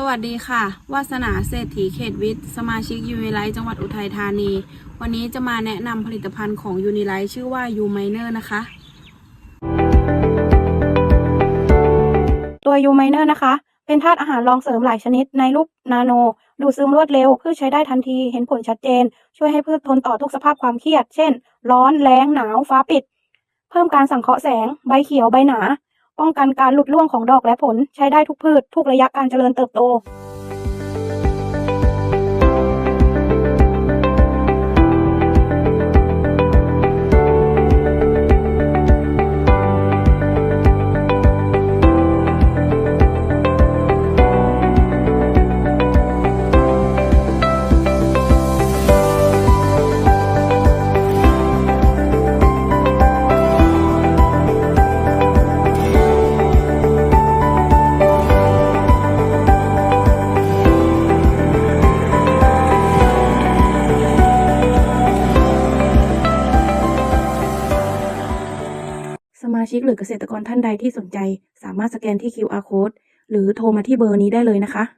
สวัสดีค่ะ วาสนาเศรษฐีเขตวิทย์ สมาชิกยูนิไลท์จังหวัดอุทัยธานี วันนี้จะมาแนะนำผลิตภัณฑ์ของยูนิไลท์ชื่อว่ายูไมเนอร์นะคะ ตัวยูไมเนอร์นะคะ เป็นธาตุอาหารรองเสริมหลายชนิดในรูปนาโน ดูดซึมรวดเร็วพืชใช้ได้ทันทีเห็นผลชัดเจน ช่วยให้พืชทนต่อทุกสภาพความเครียด เช่น ร้อน แล้ง หนาว ฟ้าปิด เพิ่มการสังเคราะห์แสง ใบเขียว ใบหนา ป้องกันการหลุดร่วงของดอกและผลใช้ได้ทุกพืชทุกระยะการเจริญเติบโต มาชิกหรือเกษตรกรท่านใดที่สนใจ สามารถสแกนที่ QR code หรือโทรมาที่เบอร์นี้ได้เลยนะคะ